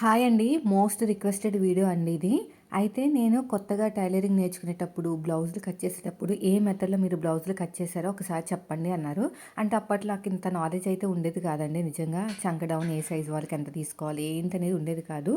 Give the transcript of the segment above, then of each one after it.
Hi అండి most requested video అండి ఇది. అయితే నేను కొత్తగా టైలరింగ్ నేర్చుకునేటప్పుడు బ్లౌజులు కట్ చేసేటప్పుడు ఏ మెథడ్లో మీరు బ్లౌజులు కట్ చేశారో ఒకసారి చెప్పండి అన్నారు. అంటే అప్పట్లో ఇంత నాలెడ్జ్ అయితే ఉండేది కాదండి నిజంగా. చంక డౌన్ ఏ సైజు వాళ్ళకి ఎంత తీసుకోవాలి ఏంటి అనేది ఉండేది కాదు.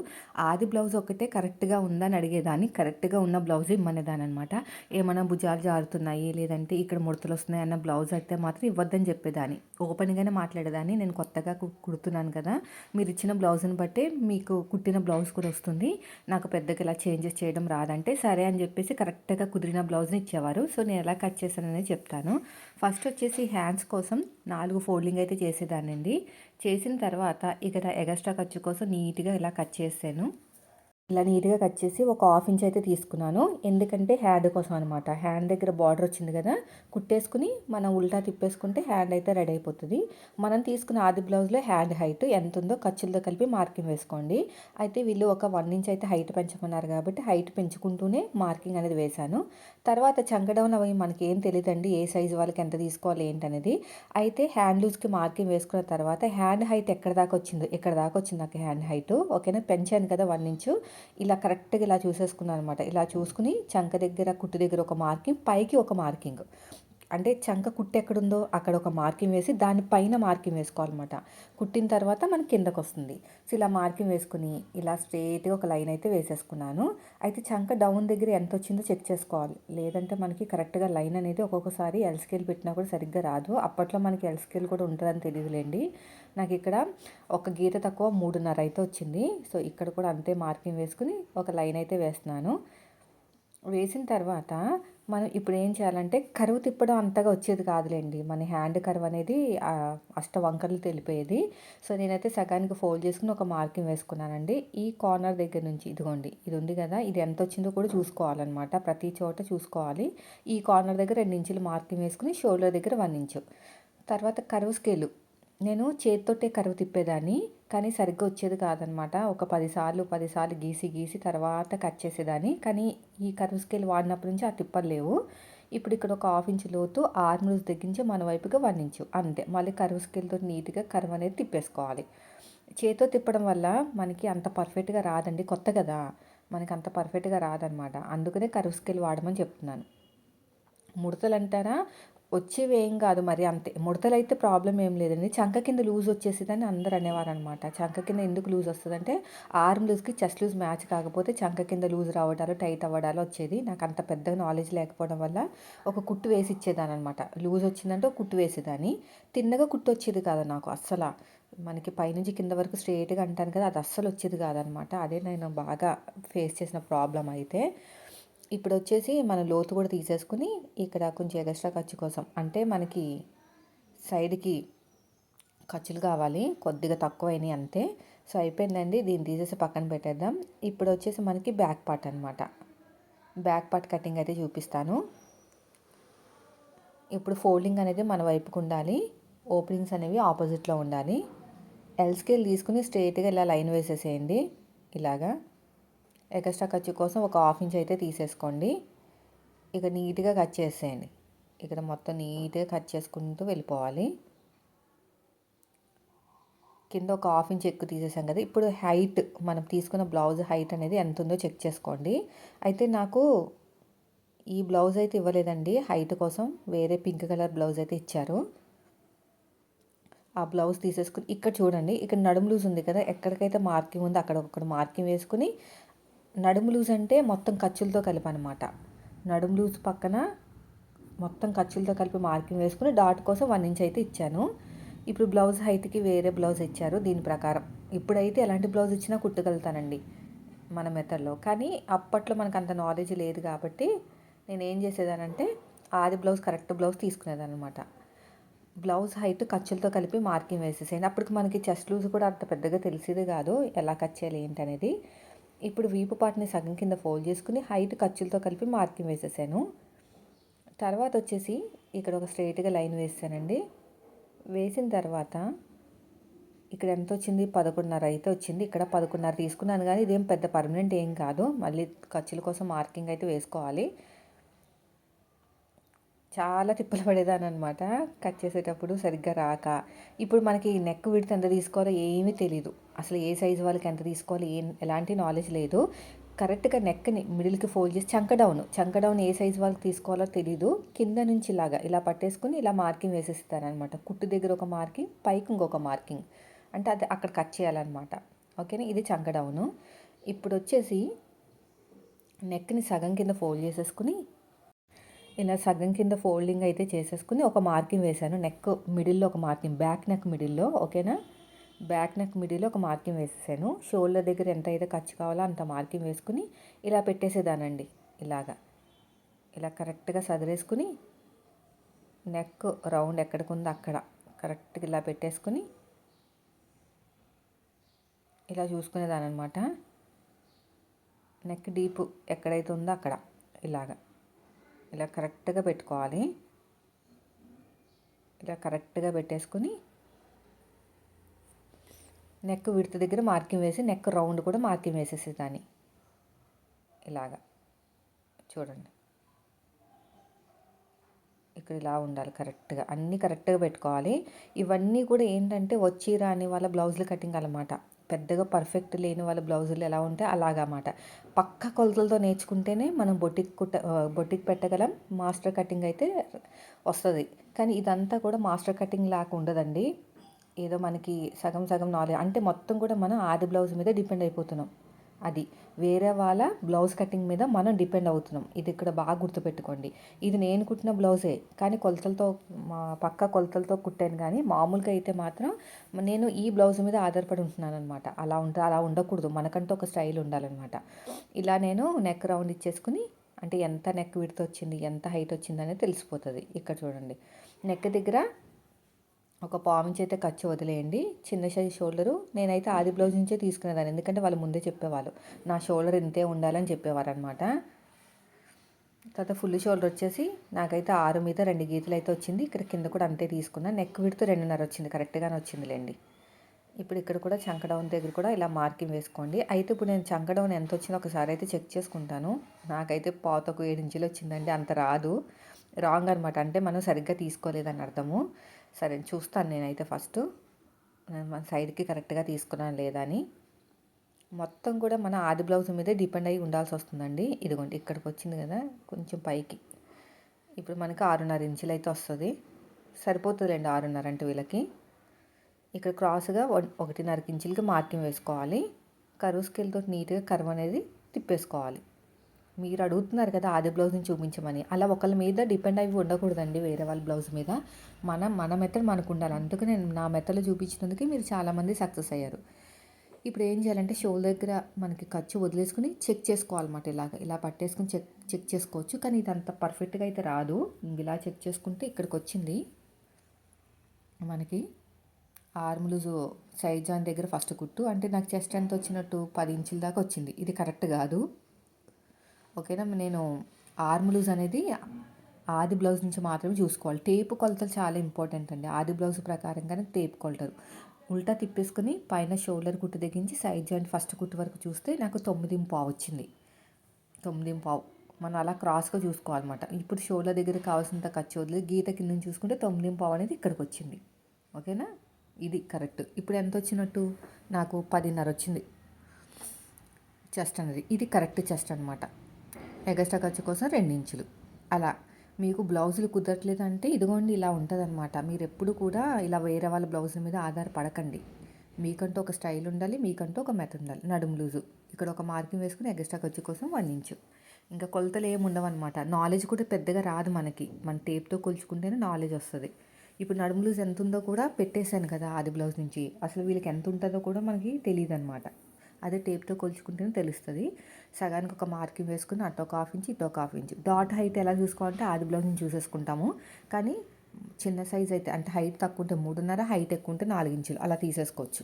ఆది బ్లౌజ్ ఒకటే కరెక్ట్గా ఉందని అడిగేదాన్ని కరెక్ట్గా ఉన్న బ్లౌజ్ ఇమ్మనేదాని అనమాట ఏమైనా భుజాలు జారుతున్నాయి లేదంటే ఇక్కడ ముడతలు వస్తున్నాయి అన్న బ్లౌజ్ అయితే మాత్రం ఇవ్వద్దని చెప్పేదాన్ని. ఓపెన్గానే మాట్లాడేదాన్ని. నేను కొత్తగా కుడుతున్నాను కదా మీరు ఇచ్చిన బ్లౌజ్ని బట్టే మీకు కుట్టిన బ్లౌజ్ కూడా వస్తుంది. నాకు పెద్దగా ఇలా చేంజ్ చేంజెస్ చేయడం రాదంటే సరే అని చెప్పేసి కరెక్ట్గా కుదిరిన బ్లౌజ్ని ఇచ్చేవారు. సో నేను ఎలా కట్ చేశానని చెప్తాను. ఫస్ట్ వచ్చేసి హ్యాండ్స్ కోసం నాలుగు ఫోల్డింగ్ అయితే చేసేదానండి చేసిన తర్వాత ఇక్కడ ఎగస్ట్రా ఖర్చు కోసం నీట్గా ఇలా కట్ చేసాను ఇలా నీట్గా కట్ చేసి ఒక హాఫ్ ఇంచ్ అయితే తీసుకున్నాను. ఎందుకంటే హ్యాండ్ కోసం అనమాట హ్యాండ్ దగ్గర బార్డర్ వచ్చింది కదా కుట్టేసుకుని మనం ఉల్టా తిప్పేసుకుంటే హ్యాండ్ అయితే రెడీ అయిపోతుంది. మనం తీసుకున్న ఆది బ్లౌజ్లో హ్యాండ్ హైట్ ఎంత ఉందో ఖర్చులతో కలిపి మార్కింగ్ వేసుకోండి. అయితే వీళ్ళు ఒక వన్ ఇంచ్ అయితే హైట్ పెంచమన్నారు కాబట్టి హైట్ పెంచుకుంటూనే మార్కింగ్ అనేది వేశాను. తర్వాత చంకడౌన్ అవి మనకి ఏం తెలియదండి ఏ సైజు వాళ్ళకి ఎంత తీసుకోవాలి ఏంటనేది. అయితే హ్యాండ్ లూజ్కి మార్కింగ్ వేసుకున్న తర్వాత హ్యాండ్ హైట్ ఎక్కడ దాకా వచ్చిందో ఎక్కడ దాకా వచ్చింది నాకు హ్యాండ్ హైట్? ఓకేనా? పెంచాను కదా వన్ ఇంచు. ఇలా కరెక్ట్గా ఇలా చూసేసుకున్నాను అనమాట ఇలా చూసుకుని చంక దగ్గర కుట్టు దగ్గర ఒక మార్కింగ్ పైకి ఒక మార్కింగ్ అంటే చంక కుట్టు ఎక్కడుందో అక్కడ ఒక మార్కింగ్ వేసి దానిపైన మార్కింగ్ వేసుకోవాలన్నమాట. కుట్టిన తర్వాత మనకి కిందకు వస్తుంది సో ఇలా మార్కింగ్ వేసుకుని ఇలా స్ట్రేట్గా ఒక లైన్ అయితే వేసేసుకున్నాను. అయితే చంక డౌన్ దగ్గర ఎంత వచ్చిందో చెక్ చేసుకోవాలి. లేదంటే మనకి కరెక్ట్గా లైన్ అనేది ఒక్కొక్కసారి ఎల్ స్కేల్ పెట్టినా కూడా సరిగ్గా రాదు. అప్పట్లో మనకి ఎల్ స్కేల్ కూడా ఉంటుందని తెలియదులేండి. నాకు ఇక్కడ ఒక గీత తక్కువ మూడున్నర అయితే వచ్చింది. సో ఇక్కడ కూడా అంతే మార్కింగ్ వేసుకుని ఒక లైన్ అయితే వేస్తున్నాను. వేసిన తర్వాత మనం ఇప్పుడు ఏం చేయాలంటే కరువు తిప్పడం అంతగా వచ్చేది కాదులేండి. మన హ్యాండ్ కరువు అనేది అష్ట వంకర్లు తెలిపేది. సో నేనైతే సగానికి ఫోల్డ్ చేసుకుని ఒక మార్కింగ్ వేసుకున్నానండి. ఈ కార్నర్ దగ్గర నుంచి ఇదిగోండి ఇది ఉంది కదా ఇది ఎంత వచ్చిందో కూడా చూసుకోవాలన్నమాట. ప్రతి చోట చూసుకోవాలి. ఈ కార్నర్ దగ్గర రెండు ఇంచులు మార్కింగ్ వేసుకుని షోల్డర్ దగ్గర వన్ ఇంచు. తర్వాత కరువు స్కేలు. నేను చేతితోటే కరువు తిప్పేదాన్ని కానీ సరిగ్గా వచ్చేది కాదనమాట ఒక పదిసార్లు పదిసార్లు గీసి గీసి తర్వాత కట్ చేసేదాన్ని. కానీ ఈ కరువు స్కేల్ వాడినప్పటి నుంచి ఆ తిప్పలు లేవు. ఇప్పుడు ఇక్కడ ఒక హాఫ్ ఇంచ్ లోతు ఆర్మ్స్ లూజ్ తగ్గించి మన వైపుగా వన్ ఇంచు. అంతే. మళ్ళీ కరువు స్కేల్తో నీట్గా కరువు అనేది తిప్పేసుకోవాలి. చేతితో తిప్పడం వల్ల మనకి అంత పర్ఫెక్ట్గా రాదండి. కొత్త కదా. మనకి అంత పర్ఫెక్ట్గా రాదనమాట అందుకనే కరువు స్కేల్ వాడమని చెప్తున్నాను. ముడతలు అంటారా వచ్చేవేం కాదు మరి అంతే. ముడతలైతే ప్రాబ్లం ఏం లేదండి. చంక కింద లూజ్ వచ్చేసిందని అందరు అనేవారు అనమాట చంక కింద ఎందుకు లూజ్ వస్తుందంటే ఆర్మ్ లూజ్కి చెస్ట్ లూజ్ మ్యాచ్ కాకపోతే చంక కింద లూజ్ రావడాలు టైట్ అవ్వడాలు వచ్చేది. నాకు అంత పెద్దగా నాలెడ్జ్ లేకపోవడం వల్ల ఒక కుట్టు వేసి ఇచ్చేదాని అనమాట లూజ్ వచ్చిందంటే ఒక కుట్టు వేసేదాన్ని. తిన్నగా కుట్టు వచ్చేది కాదు నాకు అస్సలు. మనకి పైనుంచి కింద వరకు స్ట్రేట్గా అంటాను కదా అది అస్సలు వచ్చేది కాదనమాట అదే నేను బాగా ఫేస్ చేసిన ప్రాబ్లం అయితే. ఇప్పుడు వచ్చేసి మన లోతు కూడా తీసేసుకుని ఇక్కడ కొంచెం ఎక్స్ట్రా ఖర్చు కోసం అంటే మనకి సైడ్కి ఖర్చులు కావాలి కొద్దిగా తక్కువైనాయి అంతే. సో అయిపోయిందండి. దీన్ని తీసేసి పక్కన పెట్టేద్దాం. ఇప్పుడు వచ్చేసి మనకి బ్యాక్ పార్ట్ అనమాట బ్యాక్ పార్ట్ కటింగ్ అయితే చూపిస్తాను. ఇప్పుడు ఫోల్డింగ్ అనేది మన వైపుకు ఉండాలి. ఓపెనింగ్స్ అనేవి ఆపోజిట్లో ఉండాలి. ఎల్ స్కేల్ తీసుకుని స్ట్రైట్గా ఇలా లైన్ వేసేసేయండి. ఇలాగా. ఎక్స్ట్రా ఖర్చు కోసం ఒక హాఫ్ ఇంచ్ అయితే తీసేసుకోండి. ఇక నీట్గా కట్ చేసేయండి. ఇక్కడ మొత్తం నీట్గా కట్ చేసుకుంటూ వెళ్ళిపోవాలి. కింద ఒక హాఫ్ ఇంచ్ ఎక్కువ తీసేసాం కదా ఇప్పుడు హైట్ మనం తీసుకున్న బ్లౌజ్ హైట్ అనేది ఎంత ఉందో చెక్ చేసుకోండి. అయితే నాకు ఈ బ్లౌజ్ అయితే ఇవ్వలేదండి హైట్ కోసం వేరే పింక్ కలర్ బ్లౌజ్ అయితే ఇచ్చారు. ఆ బ్లౌజ్ తీసేసుకుని ఇక్కడ చూడండి ఇక్కడ నడుము లూజ్ ఉంది కదా ఎక్కడికైతే మార్కింగ్ ఉందో అక్కడ ఒకటి మార్కింగ్ వేసుకుని నడుము లూజ్ అంటే మొత్తం ఖర్చులతో కలిపి అనమాట నడుము లూజ్ పక్కన మొత్తం ఖర్చులతో కలిపి మార్కింగ్ వేసుకుని డాట్ కోసం వన్ ఇంచ్ అయితే ఇచ్చాను. ఇప్పుడు బ్లౌజ్ హైట్కి వేరే బ్లౌజ్ ఇచ్చారు దీని ప్రకారం. ఇప్పుడైతే ఎలాంటి బ్లౌజ్ ఇచ్చినా కుట్టగలుగుతానండి మన మెథడ్లో. కానీ అప్పట్లో మనకు అంత నాలెడ్జ్ లేదు కాబట్టి నేను ఏం చేసేదానంటే ఆది బ్లౌజ్ కరెక్ట్ బ్లౌజ్ తీసుకునేదనమాట బ్లౌజ్ హైట్ ఖర్చులతో కలిపి మార్కింగ్ వేసేసేయండి. అప్పటికి మనకి చెస్ట్ లూజ్ కూడా అంత పెద్దగా తెలిసేది కాదు. ఎలా కట్ చేయాలి ఏంటనేది. ఇప్పుడు వీపు పార్ట్ని సగం కింద ఫోల్డ్ చేసుకుని హైట్ ఖర్చులతో కలిపి మార్కింగ్ వేసేసాను. తర్వాత వచ్చేసి ఇక్కడ ఒక స్ట్రైట్గా లైన్ వేసానండి వేసిన తర్వాత ఇక్కడ ఎంత వచ్చింది? పదకొండున్నర అయితే వచ్చింది. ఇక్కడ పదకొండున్నర తీసుకున్నాను కానీ ఇదేం పెద్ద పర్మనెంట్ ఏం కాదు. మళ్ళీ ఖర్చుల కోసం మార్కింగ్ అయితే వేసుకోవాలి. చాలా తిప్పలు పడేదాన్ని అనమాట కట్ చేసేటప్పుడు సరిగ్గా రాక. ఇప్పుడు మనకి నెక్ విడితే ఎంత తీసుకోవాలో ఏమీ తెలియదు అసలు ఏ సైజు వాళ్ళకి ఎంత తీసుకోవాలి ఏం ఎలాంటి నాలెడ్జ్ లేదు. కరెక్ట్గా నెక్ని మిడిల్కి ఫోల్డ్ చేసి చంక డౌన్. చంక డౌన్ ఏ సైజు వాళ్ళకి తీసుకోవాలో తెలీదు. కింద నుంచి ఇలాగా ఇలా పట్టేసుకుని ఇలా మార్కింగ్ వేసేస్తారనమాట. కుట్టు దగ్గర ఒక మార్కింగ్ పైకి ఇంకొక మార్కింగ్. అంటే అది అక్కడ కట్ చేయాలన్నమాట ఓకేనా? ఇది చంక డౌను. ఇప్పుడు వచ్చేసి నెక్ని సగం కింద ఫోల్డ్ చేసేసుకుని ఇలా సగం కింద ఫోల్డింగ్ అయితే చేసేసుకుని ఒక మార్కింగ్ వేశాను. నెక్ మిడిల్లో ఒక మార్కింగ్ బ్యాక్ నెక్ మిడిల్లో ఓకేనా? బ్యాక్ నెక్ మిడిల్లో ఒక మార్కింగ్ వేసేసాను. షోల్డర్ దగ్గర ఎంత అయితే ఖర్చు కావాలో అంత మార్కింగ్ వేసుకుని ఇలా పెట్టేసేదానండి. ఇలాగా. ఇలా కరెక్ట్గా సదిరేసుకుని నెక్ రౌండ్ ఎక్కడికి ఉందో అక్కడ కరెక్ట్గా ఇలా పెట్టేసుకుని ఇలా చూసుకునేదాని అనమాట నెక్ డీప్ ఎక్కడైతే ఉందో అక్కడ. ఇలాగా. ఇలా కరెక్ట్గా పెట్టుకోవాలి. ఇలా కరెక్ట్గా పెట్టేసుకుని నెక్ విడత దగ్గర మార్కింగ్ వేసి నెక్ రౌండ్ కూడా మార్కింగ్ వేసేసేదాన్ని ఇలాగా. చూడండి. ఇక్కడ ఇలా ఉండాలి కరెక్ట్గా. అన్నీ కరెక్ట్గా పెట్టుకోవాలి. ఇవన్నీ కూడా ఏంటంటే వచ్చి రాని వాళ్ళ బ్లౌజులు కటింగ్ అనమాట పెద్దగా పర్ఫెక్ట్ లేని వాళ్ళ బ్లౌజులు ఎలా ఉంటే అలాగమాట. పక్క కొలతలతో నేర్చుకుంటేనే మనం బొటిక్ కుట్ట బొటిక్ పెట్టగలం మాస్టర్ కటింగ్ అయితే వస్తుంది. కానీ ఇదంతా కూడా మాస్టర్ కటింగ్ లాగా ఉండదండి. ఏదో మనకి సగం సగం నాలెడ్జ్ అంటే మొత్తం కూడా మనం ఆది బ్లౌజ్ మీద డిపెండ్ అయిపోతున్నాం. అది. వేరే వాళ్ళ బ్లౌజ్ కటింగ్ మీద మనం డిపెండ్ అవుతున్నాం. ఇది ఇక్కడ బాగా గుర్తుపెట్టుకోండి. ఇది నేను కుట్టిన బ్లౌజే. కానీ కొలతలతో మా పక్క కొలతలతో కుట్టాను కానీ మామూలుగా అయితే మాత్రం నేను ఈ బ్లౌజ్ మీద ఆధారపడి ఉంటున్నాను అనమాట అలా ఉంటే అలా ఉండకూడదు. మనకంటూ ఒక స్టైల్ ఉండాలన్నమాట. ఇలా నేను నెక్ రౌండ్ ఇచ్చేసుకుని అంటే ఎంత నెక్ విడత వచ్చింది ఎంత హైట్ వచ్చింది అనేది తెలిసిపోతుంది. ఇక్కడ చూడండి. నెక్ దగ్గర ఒక పావించి అయితే ఖర్చు వదిలేయండి. చిన్న సైజ్ షోల్డరు. నేనైతే ఆది బ్లౌజ్ నుంచే తీసుకునేదాన్ని. ఎందుకంటే వాళ్ళు ముందే చెప్పేవాళ్ళు. నా షోల్డర్ ఇంతే ఉండాలని చెప్పేవారు అనమాట తర్వాత ఫుల్ షోల్డర్ వచ్చేసి నాకైతే ఆరు మీద రెండు గీతలు అయితే వచ్చింది. ఇక్కడ కింద కూడా అంతే తీసుకున్నా. నెక్ విడితే రెండున్నర వచ్చింది. కరెక్ట్గానే వచ్చిందిలేండి. ఇప్పుడు ఇక్కడ కూడా చంకడౌన్ దగ్గర కూడా ఇలా మార్కింగ్ వేసుకోండి. అయితే ఇప్పుడు నేను చంకడౌన్ ఎంత వచ్చిందో ఒకసారి అయితే చెక్ చేసుకుంటాను. నాకైతే పాతకు ఏడు ఇంచులు వచ్చిందండి. అంత రాదు. రాంగ్ అనమాట అంటే మనం సరిగ్గా తీసుకోలేదని అర్థము. సరే చూస్తాను నేనైతే ఫస్ట్. మన సైడ్కి కరెక్ట్గా తీసుకున్నాను లేదా అని. మొత్తం కూడా మన ఆది బ్లౌజ్ మీదే డిపెండ్ అయ్యి ఉండాల్సి వస్తుందండి. ఇదిగోండి ఇక్కడికి వచ్చింది కదా కొంచెం పైకి. ఇప్పుడు మనకి ఆరున్నర ఇంచులు అయితే వస్తుంది. సరిపోతుందిలేండి ఆరున్నర అంటే వీళ్ళకి. ఇక్కడ క్రాస్గా ఒకటిన్నర ఇంచులకి మార్కింగ్ వేసుకోవాలి. కరువు స్కేల్తో నీట్గా కర్వ్ అనేది తిప్పేసుకోవాలి. మీరు అడుగుతున్నారు కదా ఆది బ్లౌజ్ని చూపించమని. అలా ఒకళ్ళ మీద డిపెండ్ అయి ఉండకూడదండి వేరే వాళ్ళ బ్లౌజ్ మీద. మనం మన మెథడ్ మనకు ఉండాలి. అందుకు నేను నా మెథడ్లో చూపించినందుకే మీరు చాలామంది సక్సెస్ అయ్యారు. ఇప్పుడు ఏం చేయాలంటే షోల్ దగ్గర మనకి ఖర్చు వదిలేసుకుని చెక్ చేసుకోవాలన్నమాట ఇలాగ. ఇలా పట్టేసుకుని చెక్ చెక్ చేసుకోవచ్చు. కానీ ఇది అంత పర్ఫెక్ట్గా అయితే రాదు. ఇలా చెక్ చేసుకుంటే ఇక్కడికి వచ్చింది. మనకి ఆర్మ్ లూజు సైజ్ దగ్గర ఫస్ట్ కుట్టు. అంటే నాకు చెస్ట్ ఎంత వచ్చినట్టు పది ఇంచుల దాకా వచ్చింది. ఇది కరెక్ట్ కాదు. ఓకేనా? నేను ఆర్మ్ లూజ్ అనేది ఆది బ్లౌజ్ నుంచి మాత్రమే చూసుకోవాలి. టేపు కొలతలు చాలా ఇంపార్టెంట్ అండి. ఆది బ్లౌజ్ ప్రకారంగానే టేపు కొలతలు. ఉల్టా తిప్పేసుకుని పైన షోల్డర్ కుట్టు తెగించి సైడ్ జాయింట్ ఫస్ట్ కుట్టు వరకు చూస్తే నాకు తొమ్మిది పావు వచ్చింది. తొమ్మిది పావు. మనం అలా క్రాస్గా చూసుకోవాలన్నమాట. ఇప్పుడు షోల్డర్ దగ్గర కావాల్సినంత ఖర్చు వదిలి గీత కింద చూసుకుంటే తొమ్మిది పావు అనేది ఇక్కడికి వచ్చింది. ఓకేనా? ఇది కరెక్ట్. ఇప్పుడు ఎంత వచ్చినట్టు? నాకు పదిన్నర వచ్చింది. చెస్ట్ అనేది. ఇది కరెక్ట్ చెస్ట్ అనమాట ఎగస్ట్రా ఖర్చు కోసం రెండించులు. అలా. మీకు బ్లౌజులు కుదరట్లేదంటే ఇదిగోండి ఇలా ఉంటుందన్నమాట. మీరు ఎప్పుడు కూడా ఇలా వేరే వాళ్ళ బ్లౌజుల మీద ఆధారపడకండి. మీకంటూ ఒక స్టైల్ ఉండాలి మీకంటూ ఒక మెథడ్ ఉండాలి. నడుము లూజు. ఇక్కడ ఒక మార్కింగ్ వేసుకుని ఎగస్ట్రా ఖర్చు కోసం వన్ ఇంచు. ఇంకా కొలతలు ఏమి ఉండవన్నమాట. నాలెడ్జ్ కూడా పెద్దగా రాదు మనకి. మన టేప్తో కొలుచుకుంటేనే నాలెడ్జ్ వస్తుంది. ఇప్పుడు నడుము లూజ్ ఎంత ఉందో కూడా పెట్టేశాను కదా ఆది బ్లౌజ్ నుంచి. అసలు వీళ్ళకి ఎంత ఉంటుందో కూడా మనకి తెలియదు అనమాట అదే టేప్తో కొలుచుకుంటేనే తెలుస్తుంది. సగానికి ఒక మార్కింగ్ వేసుకుని అటు ఒక హాఫ్ ఇంచ్ ఇటు ఒక హాఫ్ ఇంచ్. డాట్ హైట్ ఎలా చూసుకోవాలంటే ఆది బ్లౌజ్ని చూసేసుకుంటాము. కానీ చిన్న సైజ్ అయితే అంటే హైట్ తక్కువ ఉంటే మూడున్నర హైట్ ఎక్కువ ఉంటే నాలుగు ఇంచులు అలా తీసేసుకోవచ్చు.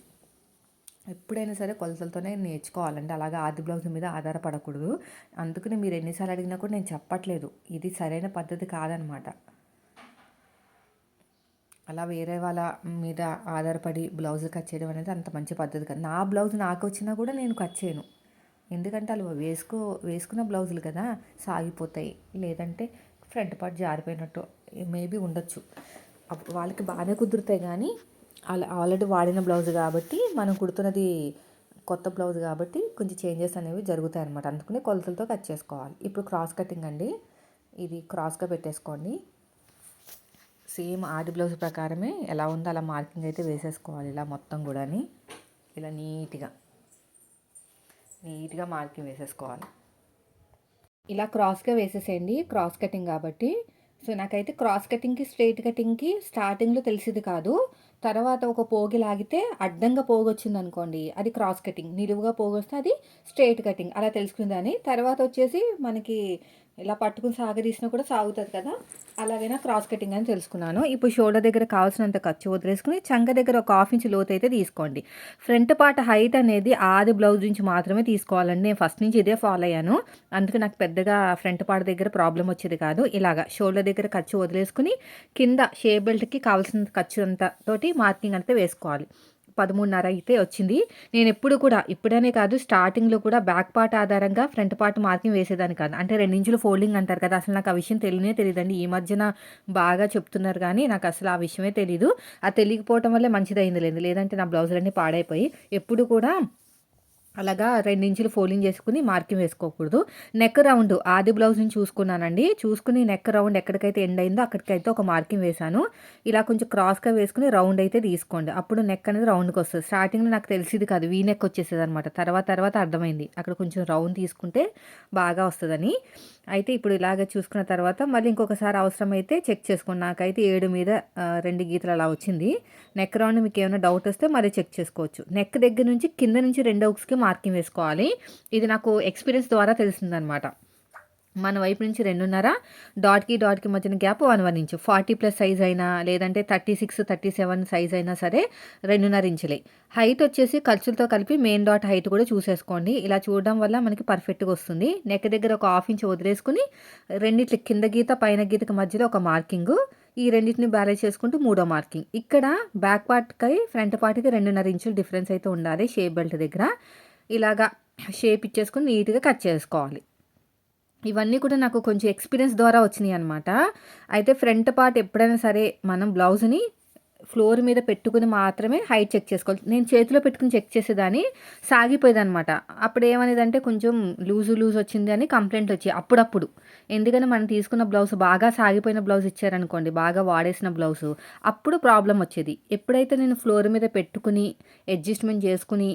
ఎప్పుడైనా సరే కొలతలతోనే నేర్చుకోవాలండి. అలాగే ఆది బ్లౌజ్ మీద ఆధారపడకూడదు. అందుకని మీరు ఎన్నిసార్లు అడిగినా కూడా నేను చెప్పట్లేదు. ఇది సరైన పద్ధతి కాదనమాట. అలా వేరే వాళ్ళ మీద ఆధారపడి బ్లౌజ్ కట్ చేయడం అనేది అంత మంచి పద్ధతి కాదు. నా బ్లౌజ్ నాకు వచ్చినా కూడా నేను కట్ చేయను. ఎందుకంటే అలా వేసుకో వేసుకున్న బ్లౌజులు కదా సాగిపోతాయి. లేదంటే ఫ్రంట్ పార్ట్ జారిపోయినట్టు మేబీ ఉండొచ్చు. వాళ్ళకి బాగానే కుదురుతాయి కానీ అలా ఆల్రెడీ వాడిన బ్లౌజ్ కాబట్టి మనం కుడుతున్నది కొత్త బ్లౌజ్ కాబట్టి కొంచెం చేంజెస్ అనేవి జరుగుతాయి అనమాట అందుకని కొలతలతో కట్ చేసుకోవాలి. ఇప్పుడు క్రాస్ కటింగ్ అండి. ఇది క్రాస్గా పెట్టేసుకోండి. సేమ్ ఆది బ్లౌజ్ ప్రకారమే ఎలా ఉందో అలా మార్కింగ్ అయితే వేసేసుకోవాలి ఇలా మొత్తం కూడాని. ఇలా నీట్గా. నీట్గా మార్కింగ్ వేసేసుకోవాలి. ఇలా క్రాస్గా వేసేసేయండి. క్రాస్ కటింగ్ కాబట్టి. సో నాకైతే క్రాస్ కటింగ్కి స్ట్రైట్ కటింగ్కి స్టార్టింగ్లో తెలిసింది కాదు. తర్వాత ఒక పోగి లాగితే అడ్డంగా పోగొచ్చింది అనుకోండి అది క్రాస్ కటింగ్ నిలువుగా పోగొస్తే అది స్ట్రైట్ కటింగ్ అలా తెలుసుకుందని తర్వాత వచ్చేసి మనకి ఇలా పట్టుకుని సాగదీసినా కూడా సాగుతుంది కదా? అలాగైనా క్రాస్ కటింగ్ అని తెలుసుకున్నాను. ఇప్పుడు షోల్డర్ దగ్గర కావాల్సినంత ఖర్చు వదిలేసుకుని చంక దగ్గర ఒక హాఫ్ ఇంచ్ లోతు అయితే తీసుకోండి. ఫ్రంట్ పార్ట్ హైట్ అనేది ఆది బ్లౌజ్ నుంచి మాత్రమే తీసుకోవాలండి. నేను ఫస్ట్ నుంచి ఇదే ఫాలో అయ్యాను. అందుకే నాకు పెద్దగా ఫ్రంట్ పార్ట్ దగ్గర ప్రాబ్లం వచ్చేది కాదు. ఇలాగా షోల్డర్ దగ్గర ఖర్చు వదిలేసుకుని కింద షే బెల్ట్కి కావాల్సిన ఖర్చు అంతా తోటి మార్కింగ్ అంతా వేసుకోవాలి. పదమూడున్నర అయితే వచ్చింది. నేను ఎప్పుడు కూడా ఇప్పుడనే కాదు స్టార్టింగ్లో కూడా బ్యాక్ పార్ట్ ఆధారంగా ఫ్రంట్ పార్ట్ మార్కింగ్ వేసేదాన్ని కాదు. అంటే రెండించులు ఫోల్డింగ్ అంటారు కదా అసలు నాకు ఆ విషయం తెలియనే తెలియదండి. ఈ మధ్యన బాగా చెప్తున్నారు కానీ నాకు అసలు ఆ విషయమే తెలీదు. ఆ తెలియకపోవటం వల్లే మంచిదైంది లేదు లేదంటే నా బ్లౌజులన్నీ పాడైపోయి ఎప్పుడు కూడా అలాగా రెండించులు ఫోల్డింగ్ చేసుకుని మార్కింగ్ వేసుకోకూడదు. నెక్ రౌండ్ ఆది బ్లౌజ్ని చూసుకున్నానండి. చూసుకుని నెక్ రౌండ్ ఎక్కడికైతే ఎండ్ అయిందో అక్కడికైతే ఒక మార్కింగ్ వేశాను. ఇలా కొంచెం క్రాస్గా వేసుకుని రౌండ్ అయితే తీసుకోండి. అప్పుడు నెక్ అనేది రౌండ్కి వస్తుంది. స్టార్టింగ్లో నాకు తెలిసింది కాదు. వీ నెక్ వచ్చేసేది అనమాట తర్వాత తర్వాత అర్థమైంది. అక్కడ కొంచెం రౌండ్ తీసుకుంటే బాగా వస్తుందని. అయితే ఇప్పుడు ఇలాగ చూసుకున్న తర్వాత మళ్ళీ ఇంకొకసారి అవసరమైతే చెక్ చేసుకోండి. నాకైతే ఏడు మీద రెండు గీతలు అలా వచ్చింది. నెక్ రౌండ్ మీకు ఏమైనా డౌట్ వస్తే మళ్ళీ చెక్ చేసుకోవచ్చు. నెక్ దగ్గర నుంచి కింద నుంచి రెండు హుక్స్కి మార్కింగ్ వేసుకోవాలి. ఇది నాకు ఎక్స్పీరియన్స్ ద్వారా తెలిసిందనమాట. మన వైపు నుంచి రెండున్నర డాట్కి డాట్కి మధ్యన gap one one inch. Forty plus size అయినా లేదంటే thirty six thirty seven size అయినా సరే రెండున్నర ఇంచులే. హైట్ వచ్చేసి ఖర్చులతో కలిపి మెయిన్ డాట్ హైట్ కూడా చూసేసుకోండి. ఇలా చూడడం వల్ల మనకి పర్ఫెక్ట్గా వస్తుంది. నెక్ దగ్గర ఒక హాఫ్ ఇంచ్ వదిలేసుకుని రెండిట్ల కింద గీత పైన గీతకి మధ్యలో ఒక మార్కింగ్. ఈ రెండింటిని బ్యాలెన్స్ చేసుకుంటూ మూడో మార్కింగ్. ఇక్కడ బ్యాక్ పార్ట్కి ఫ్రంట్ పార్ట్కి రెండున్నర ఇంచులు డిఫరెన్స్ అయితే ఉండాలి షేప్ బెల్ట్ దగ్గర. ఇలాగా షేప్ ఇచ్చేసుకుని నీట్గా కట్ చేసుకోవాలి. ఇవన్నీ కూడా నాకు కొంచెం ఎక్స్పీరియన్స్ ద్వారా వచ్చినాయి అనమాట అయితే ఫ్రంట్ పార్ట్ ఎప్పుడైనా సరే మనం బ్లౌజ్ని ఫ్లోర్ మీద పెట్టుకుని మాత్రమే హైట్ చెక్ చేసుకోవాలి. నేను చేతిలో పెట్టుకుని చెక్ చేసేదాన్ని సాగిపోయేది అనమాట అప్పుడు ఏమనేదంటే కొంచెం లూజు లూజ్ వచ్చింది అని కంప్లైంట్ వచ్చాయి అప్పుడప్పుడు. ఎందుకంటే మనం తీసుకున్న బ్లౌజ్ బాగా సాగిపోయిన బ్లౌజ్ ఇచ్చారనుకోండి బాగా వాడేసిన బ్లౌజ్ అప్పుడు ప్రాబ్లం వచ్చేది. ఎప్పుడైతే నేను ఫ్లోర్ మీద పెట్టుకుని అడ్జస్ట్మెంట్ చేసుకుని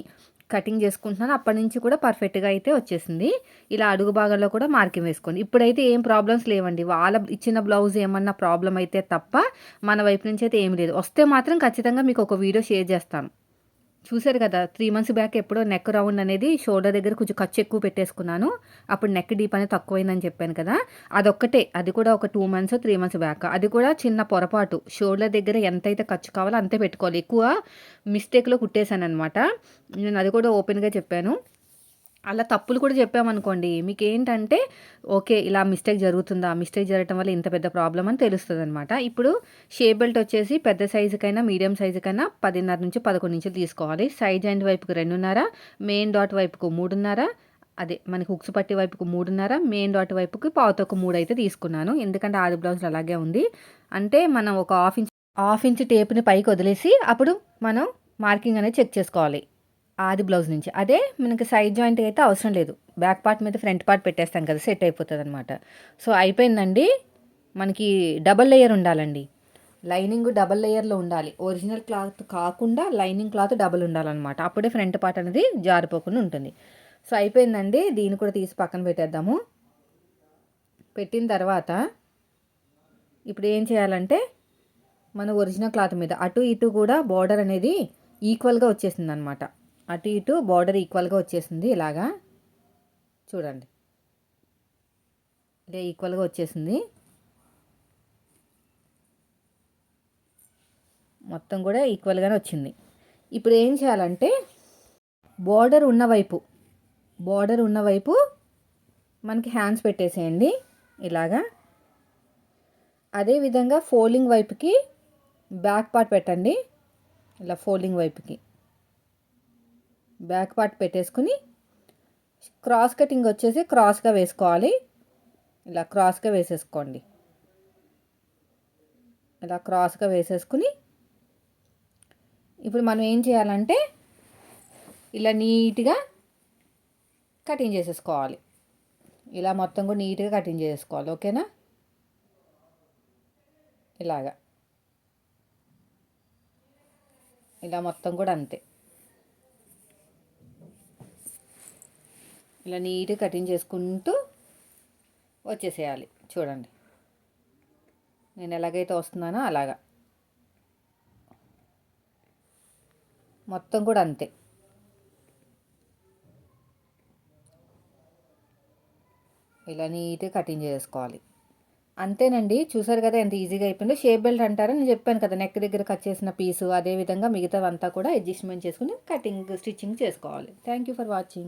కటింగ్ చేసుకుంటున్నాను. అప్పటి నుంచి కూడా పర్ఫెక్ట్గా అయితే వచ్చేసింది. ఇలా అడుగు భాగంలో కూడా మార్కింగ్ వేసుకోండి. ఇప్పుడైతే ఏం ప్రాబ్లమ్స్ లేవండి. వాళ్ళ ఇచ్చిన బ్లౌజ్ ఏమన్నా ప్రాబ్లం అయితే తప్ప మన వైపు నుంచి అయితే ఏం లేదు. వస్తే మాత్రం ఖచ్చితంగా మీకు ఒక వీడియో షేర్ చేస్తాను. చూశారు కదా త్రీ మంత్స్ బ్యాక్ ఎప్పుడో నెక్ రౌండ్ అనేది షోల్డర్ దగ్గర కొంచెం ఖర్చు ఎక్కువ పెట్టేసుకున్నాను. అప్పుడు నెక్ డీప్ అనేది తక్కువైందని చెప్పాను కదా అదొక్కటే. అది కూడా ఒక two months three months back అది కూడా చిన్న పొరపాటు. షోల్డర్ దగ్గర ఎంతైతే ఖర్చు కావాలో అంతే పెట్టుకోవాలి. ఎక్కువ మిస్టేక్లో కుట్టేశాను అనమాట నేను అది కూడా ఓపెన్గా చెప్పాను. అలా తప్పులు కూడా చెప్పామనుకోండి మీకు ఏంటంటే ఓకే ఇలా మిస్టేక్ జరుగుతుందా? మిస్టేక్ జరగటం వల్ల ఇంత పెద్ద ప్రాబ్లం అని తెలుస్తుంది అనమాట ఇప్పుడు షేప్ బెల్ట్ వచ్చేసి పెద్ద సైజుకైనా మీడియం సైజుకైనా పదిన్నర నుంచి పదకొండు నుంచి తీసుకోవాలి. సైడ్ జాయింట్ వైపుకు రెండున్నర మెయిన్ డాట్ వైపుకు మూడున్నర అదే మనకి హుక్స్ పట్టి వైపుకు మూడున్నర మెయిన్ డాట్ వైపుకి పావుతొక్క మూడు అయితే తీసుకున్నాను. ఎందుకంటే ఆది బ్లౌజ్ అలాగే ఉంది. అంటే మనం ఒక హాఫ్ ఇంచ్ హాఫ్ ఇంచ్ టేప్ని పైకి వదిలేసి అప్పుడు మనం మార్కింగ్ అనేది చెక్ చేసుకోవాలి. ఆది బ్లౌజ్ నుంచి. అదే మనకి సైడ్ జాయింట్ అయితే అవసరం లేదు. బ్యాక్ పార్ట్ మీద ఫ్రంట్ పార్ట్ పెట్టేస్తాం కదా సెట్ అయిపోతుంది అనమాట సో అయిపోయిందండి. మనకి డబల్ లేయర్ ఉండాలండి. లైనింగ్ డబల్ లేయర్లో ఉండాలి. ఒరిజినల్ క్లాత్ కాకుండా లైనింగ్ క్లాత్ డబల్ ఉండాలన్నమాట. అప్పుడే ఫ్రంట్ పార్ట్ అనేది జారిపోకుండా ఉంటుంది. సో అయిపోయిందండి. దీన్ని కూడా తీసి పక్కన పెట్టేద్దాము. పెట్టిన తర్వాత ఇప్పుడు ఏం చేయాలంటే మన ఒరిజినల్ క్లాత్ మీద అటు ఇటు కూడా బార్డర్ అనేది ఈక్వల్గా వచ్చేసింది అనమాట అటు ఇటు బార్డర్ ఈక్వల్గా వచ్చేసింది ఇలాగా. చూడండి. ఇలా ఈక్వల్గా వచ్చేసింది. మొత్తం కూడా ఈక్వల్గానే వచ్చింది. ఇప్పుడు ఏం చేయాలంటే బార్డర్ ఉన్న వైపు బార్డర్ ఉన్న వైపు మనకి హ్యాండ్స్ పెట్టేసేయండి ఇలాగా. అదేవిధంగా ఫోల్డింగ్ వైపుకి బ్యాక్ పార్ట్ పెట్టండి. ఇలా ఫోల్డింగ్ వైపుకి. బ్యాక్ పార్ట్ పెట్టేసుకుని క్రాస్ కటింగ్ వచ్చేసి క్రాస్గా వేసుకోవాలి. ఇలా క్రాస్గా వేసేసుకోండి. ఇలా క్రాస్గా వేసేసుకుని ఇప్పుడు మనం ఏం చేయాలంటే ఇలా నీట్గా కటింగ్ చేసేసుకోవాలి. ఇలా మొత్తం కూడా నీట్గా కటింగ్ చేసుకోవాలి ఓకేనా? ఇలాగా. ఇలా మొత్తం కూడా అంతే. ఇలా నీట్గా కటింగ్ చేసుకుంటూ వచ్చేసేయాలి. చూడండి. నేను ఎలాగైతే వస్తున్నానో అలాగా. మొత్తం కూడా అంతే. ఇలా నీట్గా కటింగ్ చేసుకోవాలి. అంతేనండి. చూసారు కదా ఎంత ఈజీగా అయిపోయిందో. షేప్ బెల్ట్ అంటారని నేను చెప్పాను కదా. నెక్ దగ్గర కట్ చేసిన పీసు అదేవిధంగా మిగతావంతా కూడా అడ్జస్ట్మెంట్ చేసుకుని కటింగ్ స్టిచ్చింగ్ చేసుకోవాలి. Thank you for watching.